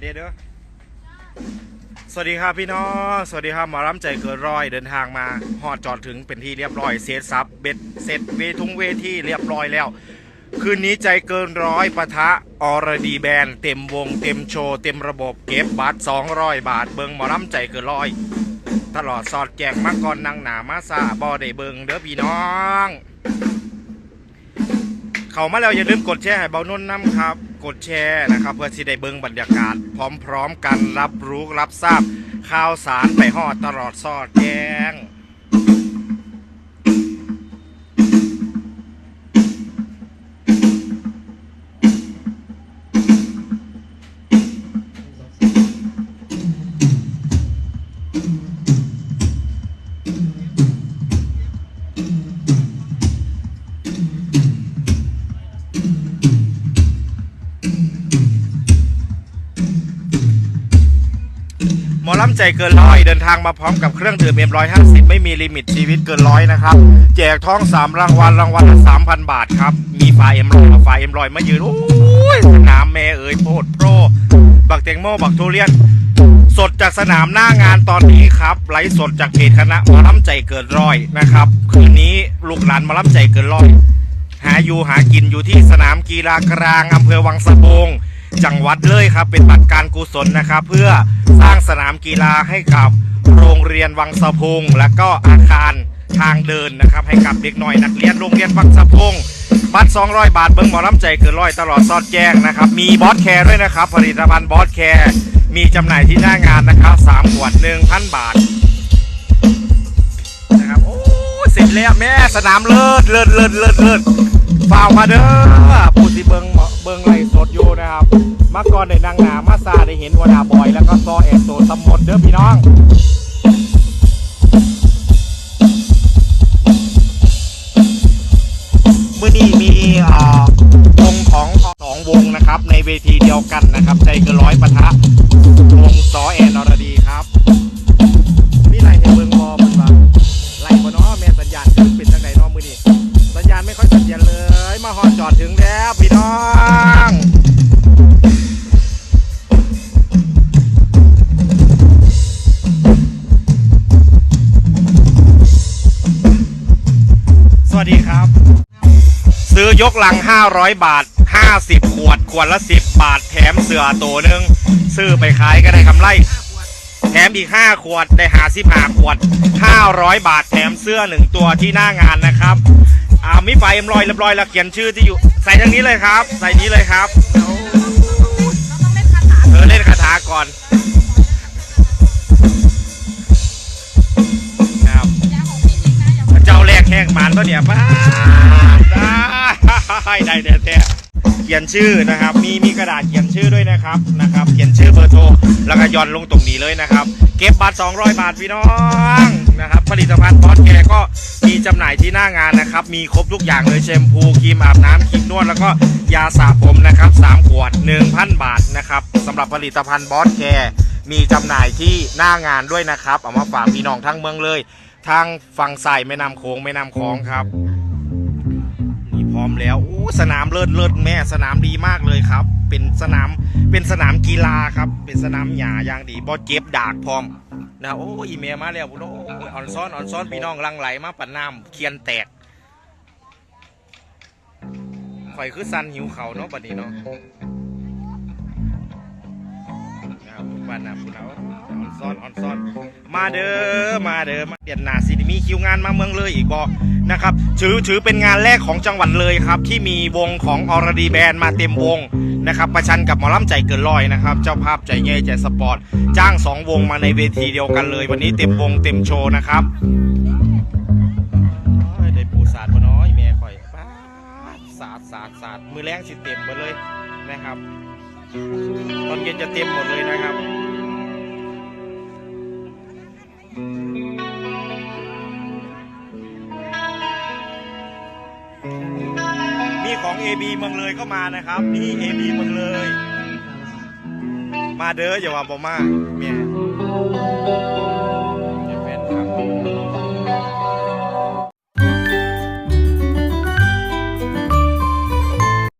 เด้อเด้อสวัสดีครับพี่น้อง สวัสดีครับหมอรำใจเกินร้อยเดินทางมาฮอดจอดถึงเป็นที่เรียบร้อยเซตซับเบ็ดเสร็จเวทุงเวที่เรียบร้อยแล้ว คืนนี้ใจเกินร้อยปะทะอรดีแบนเต็มวงเต็มโชว์เต็มระบบเก็บบัตร200 บาทเบิงหมอรำใจเกินร้อย ตลอดสอดแจงมาก่อนนางหนามาซาบอได้เบิงเด้อพี่น้อง เขามาแล้วอย่าลืมกดแชร์ให้เบานุ่นน้ำครับ กดแชร์นะครับ เพื่อที่ได้เบิ้งบรรยากาศ พร้อมๆกันรับรู้รับทราบข่าวสารไปหอดตลอดซอดแจ้ง หมอลำใจเกินร้อยเดินทางมาพร้อมกับเครื่องดื่มเอ็มร้อยห้าสิบไม่มีลิมิตชีวิตเกินร้อยนะครับ แจกท้องสามรางวัลรางวัลละสามพันบาทครับ มีไฟเอ็มร้อยไฟเอ็มร้อยมายืนโอ้ยสนามแม่เอ๋ยโพดโปรบักเตงโมบักทุเรียน สดจากสนามหน้างานตอนนี้ครับไลฟ์สดจากเพจคณะหมอลำใจเกินร้อยนะครับคืนนี้ลูกหลานหมอลำใจเกินร้อย หาอยู่หากินอยู่ที่สนามกีฬากลางอำเภอวังสะพุง จังหวัดเลยครับ เป็นบัตรการกุศลนะครับ เพื่อสร้างสนามกีฬาให้กับโรงเรียนวังสะพุงและก็อาคารทางเดินนะครับ ให้กับเด็กหน่อยนักเรียนโรงเรียนวังสะพุงบัตร 200 บาทเบิ้งหมอลำใจเกินร้อยตลอดซอดแจ้งนะครับ มีบอสแคร์ด้วยนะครับ ผลิตภัณฑ์บอสแคร์มีจำหน่ายที่หน้างานนะครับ3ขวด1,000 บาทนะครับโอ้เสร็จแล้วแม่สนามเลิศเลิศเลิศเลิศเลิศฝ่าวมาเด้อ ก่อนได้นางหนามาซาได้เห็นวนาบอยแล้วก็ซอแอนโตสมหมดเด้อพี่น้องมื่อนี้มีวงของสองวงนะครับ ในเวทีเดียวกันนะครับใจเกินร้อยปะทะวงซอแอนอรดีครับมีไรให้เบิ่งบอมันว่าไรบ่เนาะแม่สัญญาณคือเป็นจังไดเนาะมื้อนี้สัญญาณไม่ค่อยเสถียรเลย มาฮอดจอดถึงแล้วพี่น้อง ซื้อยกลัง 500 บาท 50 ขวด ขวดละ 10 บาท แถมเสือตัวหนึ่งซื้อไปขายก็ได้กำไร แถมอีก 5 ขวด ได้หาสิบหาขวด 500 บาท แถมเสื้อ1ตัวที่หน้างานนะครับ อ่ามีไฟเอ็มรอยเรียบร้อยแล้วเขียนชื่อที่อยู่ ใส่ทางนี้เลยครับ ใส่นี้เลยครับ เออเล่นคาถาก่อน ครับ เจ้าแรกแห้งมันตัวเนี่ยป้า ได้ได้แท้แท้เขียนชื่อนะครับ มีมีกระดาษเขียนชื่อด้วยนะครับนะครับ เขียนชื่อเบอร์โทรแล้วก็ย่อนลงตรงนี้เลยนะครับ เก็บบัตร200 บาทพี่น้องนะครับ ผลิตภัณฑ์บอสแกก็มีจำหน่ายที่หน้างานนะครับ มีครบทุกอย่างเลยแชมพูครีมอาบน้ำครีมนวดแล้วก็ยาสระผมนะครับ3ขวด 1,000 บาทนะครับสำหรับผลิตภัณฑ์บอสแกมีจำหน่ายที่หน้างานด้วยนะครับ เอามาฝากพี่น้องทั้งเมืองเลยทางฝั่งใส่แม่น้ำโขงแม่น้ำคลองครับ ร้อมแล้วโอ้สนามเลิศเลิศแม่สนามดีมากเลยครับ เป็นสนามเป็นสนามกีฬาครับ เป็นสนามหญ้าอย่างดีบอเจ็บดากพร้อมนะโอ้อีเมลมาแล้วโอ้อ่อนซ้อนอ่อนซ้อนพี่น้องลังไหลมาปั่นน้ำเคียนแตกข่อยคือสันหิวเขาเนาะบัดนี้เนาะนะครับบ้านน้ำพุ่นเอาอ่อนซ้อนอ่อนซ้อน มาเด้อมาเด้อมาเปลี่ยนหนาสิมีคิวงานมาเมืองเลยอีกบอ นะครับถือถือเป็นงานแรกของจังหวัดเลยครับ ที่มีวงของอรดีแบนมาเต็มวงนะครับประชันกับหมอลำใจเกินร้อยนะครับ เจ้าภาพใจเง่ใจสปอร์ต จ้างสองวงมาในเวทีเดียวกันเลย วันนี้เต็มวงเต็มโชว์นะครับได้ปูสาดมาน้อยแม่ข่อยปาสาดสาดสาดมือแรงสิเต็มหมดเลยนะครับ ตอนเย็นจะเต็มหมดเลยนะครับ ของ AB เมืองเลยก็มานะครับ นี่ AB เมืองเลย มาเด้ออย่าว่าบ่มาเมีย